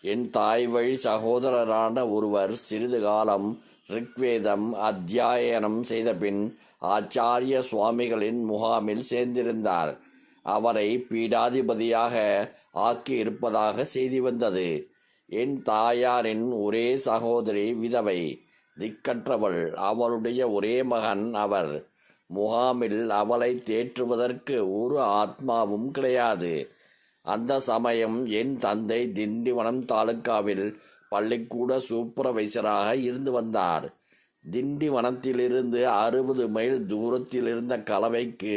என் தாய் வழி சகோதரரான ஒருவர் சிறிது காலம் ரிக்வேதம் அத்தியாயனம் செய்தபின் ஆச்சாரிய சுவாமிகளின் முகாமில் சேர்ந்திருந்தார். அவரை பீடாதிபதியாக ஆக்கி இருப்பதாக செய்தி வந்தது. என் தாயாரின் ஒரே சகோதரி விதவை. திக்கற்றவள் அவளுடைய ஒரே மகன் அவர். முகாமில் அவளை தேற்றுவதற்கு ஒரு ஆத்மாவும் கிடையாது. அந்த சமயம் என் தந்தை திண்டிவனம் தாலுக்காவில் பள்ளிக்கூட சூப்பர்வைசராக இருந்து வந்தார். திண்டிவனத்திலிருந்து அறுபது மைல் தூரத்தில் இருந்த கலவைக்கு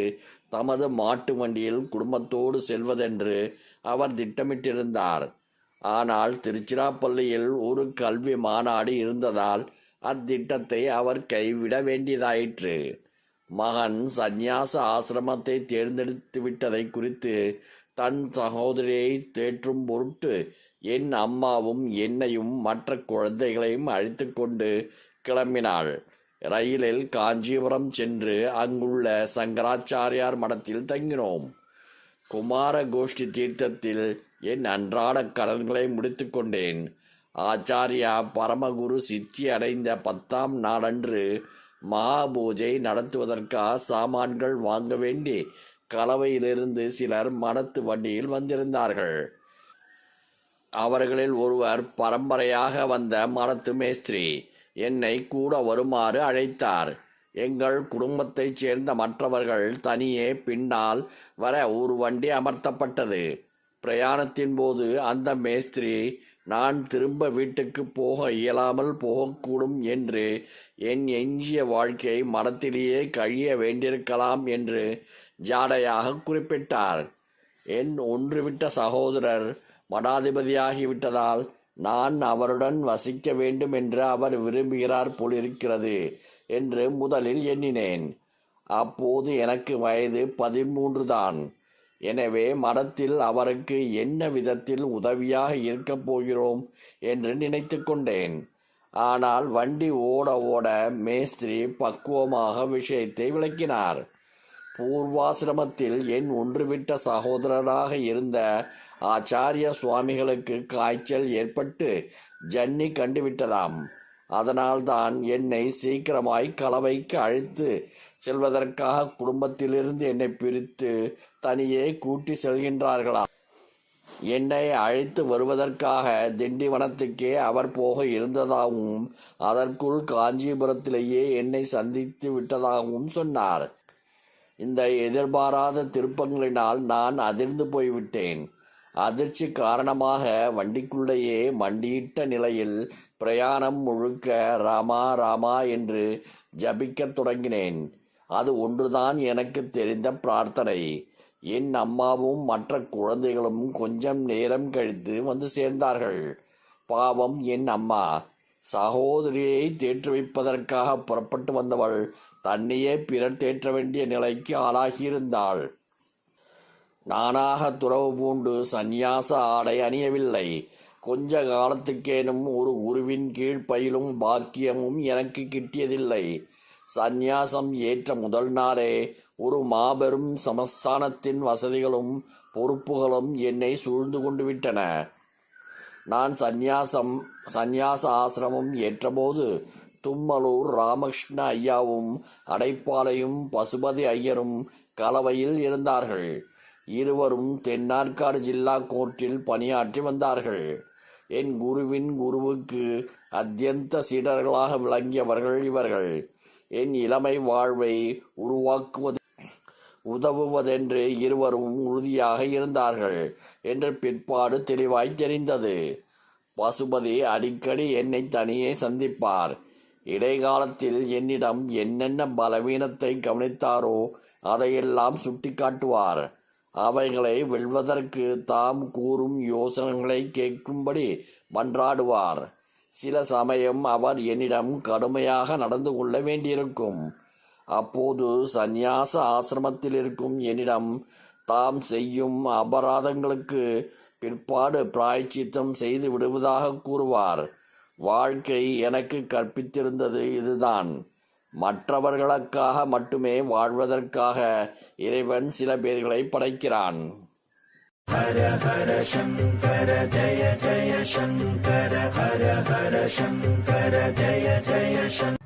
தமது மாட்டு வண்டியில் குடும்பத்தோடு செல்வதென்று அவர் திட்டமிட்டிருந்தார். ஆனால் திருச்சிராப்பள்ளியில் ஒரு கல்வி மாநாடு இருந்ததால் அத்திட்டத்தை அவர் கைவிட வேண்டியதாயிற்று. மகன் சந்நியாச ஆசிரமத்தை தேர்ந்தெடுத்து விட்டதை குறித்து தன் சகோதரியை தேற்றும் பொருட்டு என் அம்மாவும் என்னையும் மற்ற குழந்தைகளையும் அழைத்து கொண்டு கிளம்பினாள். ரயிலில் காஞ்சிபுரம் சென்று அங்குள்ள சங்கராச்சாரியார் மடத்தில் தங்கினோம். குமார கோஷ்டி தீர்த்தத்தில் என் அன்றாட கடன்களை முடித்து கொண்டேன். ஆச்சாரியா பரமகுரு சித்தி அடைந்த பத்தாம் நாளன்று மகாபூஜை நடத்துவதற்காக சாமான்கள் வாங்க வேண்டி கலவையிலிருந்து சிலர் மனத்து வண்டியில் வந்திருந்தார்கள். அவர்களில் ஒருவர் பரம்பரையாக வந்த மனத்து மேஸ்திரி என்னை கூட வருமாறு அழைத்தார். எங்கள் குடும்பத்தைச் சேர்ந்த மற்றவர்கள் தனியே பின்னால் வர ஒரு வண்டி அமர்த்தப்பட்டது. பிரயாணத்தின் போது அந்த மேஸ்திரி நான் திரும்ப வீட்டுக்கு போக இயலாமல் போகக்கூடும் என்று என் எஞ்சிய வாழ்க்கை மரத்திலேயே கழிய வேண்டியிருக்கலாம் என்று ஜாடையாக குறிப்பிட்டார். என் ஒன்றுவிட்ட சகோதரர் மடாதிபதியாகிவிட்டதால் நான் அவருடன் வசிக்க வேண்டும் என்று அவர் விரும்புகிறார் போலிருக்கிறது என்று முதலில் எண்ணினேன். அப்போது எனக்கு வயது பதிமூன்று தான். எனவே மடத்தில் அவருக்கு என்ன விதத்தில் உதவியாக இருக்கப் போகிறோம் என்று நினைத்து கொண்டேன். ஆனால் வண்டி ஓட ஓட மேஸ்திரி பக்குவமாக விஷயத்தை விளக்கினார். பூர்வாசிரமத்தில் என் ஒன்றுவிட்ட சகோதரராக இருந்த ஆச்சாரிய சுவாமிகளுக்கு காய்ச்சல் ஏற்பட்டு ஜன்னி கண்டுவிட்டதாம். அதனால்தான் என்னை சீக்கிரமாய் கலவைக்கு அழைத்து செல்வதற்காக குடும்பத்திலிருந்து என்னை பிரித்து தனியே கூட்டி செல்கின்றார்களா? என்னை அழைத்து வருவதற்காக திண்டிவனத்துக்கே அவர் போக இருந்ததாகவும் அதற்குள் காஞ்சிபுரத்திலேயே என்னை சந்தித்து விட்டதாகவும் சொன்னார். இந்த எதிர்பாராத திருப்பங்களினால் நான் அதிர்ந்து போய்விட்டேன். அதிர்ச்சி காரணமாக வண்டிக்குள்ளேயே மண்டியிட்ட நிலையில் பிரயாணம் முழுக்க ராமா ராமா என்று ஜபிக்கத் தொடங்கினேன். அது ஒன்றுதான் எனக்கு தெரிந்த பிரார்த்தனை. என் அம்மாவும் மற்ற குழந்தைகளும் கொஞ்சம் நேரம் கழித்து வந்து சேர்ந்தார்கள். பாவம் என் அம்மா. சகோதரியை தேற்றுவிப்பதற்காக புறப்பட்டு வந்தவள் தன்னையே பிறர் தேற்ற வேண்டிய நிலைக்கு ஆளாகியிருந்தாள். நானாக துறவு பூண்டு சந்நியாச ஆடை அணியவில்லை. கொஞ்ச காலத்துக்கேனும் ஒரு குருவின் கீழ் பயிலும் பாக்கியமும் எனக்கு கிட்டியதில்லை. சந்நியாசம் ஏற்ற முதல் நாளே ஒரு மாபெரும் சமஸ்தானத்தின் வசதிகளும் பொறுப்புகளும் என்னை சூழ்ந்து கொண்டு விட்டன. நான் சந்நியாசம் சந்நியாச ஆசிரமம் ஏற்றபோது தும்மலூர் ராமகிருஷ்ண ஐயாவும் அடைப்பாளையும் பசுபதி ஐயரும் கலவையில் இருந்தார்கள். இருவரும் தென்னார்காடு ஜில்லா கோர்ட்டில் பணியாற்றி வந்தார்கள். என் குருவின் குருவுக்கு அத்தியந்த சீடர்களாக விளங்கியவர்கள் இவர்கள். என் இளமை வாழ்வை உருவாக்குவது உதவுவதென்று இருவரும் உறுதியாக இருந்தார்கள் என்று பிற்பாடு தெளிவாய் தெரிந்தது. பசுபதி அடிக்கடி என்னை தனியே சந்திப்பார். இடைக்காலத்தில் என்னிடம் என்னென்ன பலவீனத்தை கவனித்தாரோ அதையெல்லாம் சுட்டிக்காட்டுவார். அவைகளை வெல்வதற்கு தாம் கூறும் யோசனைகளை கேட்கும்படி மன்றாடுவார். சில சமயம் அவர் என்னிடம் கடுமையாக நடந்து கொள்ள வேண்டியிருக்கும். அப்போது சந்நியாச ஆசிரமத்தில் இருக்கும் என்னிடம் தாம் செய்யும் அபராதங்களுக்கு பிற்பாடு பிராய்ச்சித்தம் செய்து விடுவதாக கூறுவார். வாழ்க்கை எனக்கு கற்பித்திருந்தது இதுதான். மற்றவர்களுக்காக மட்டுமே வாழ்வதற்காக இறைவன் சில பேர்களை படைக்கிறான். ஹர ஹர சங்கர ஜய ஜய சங்கர ஹர ஹர சங்கர ஜய ஜய சங்கர.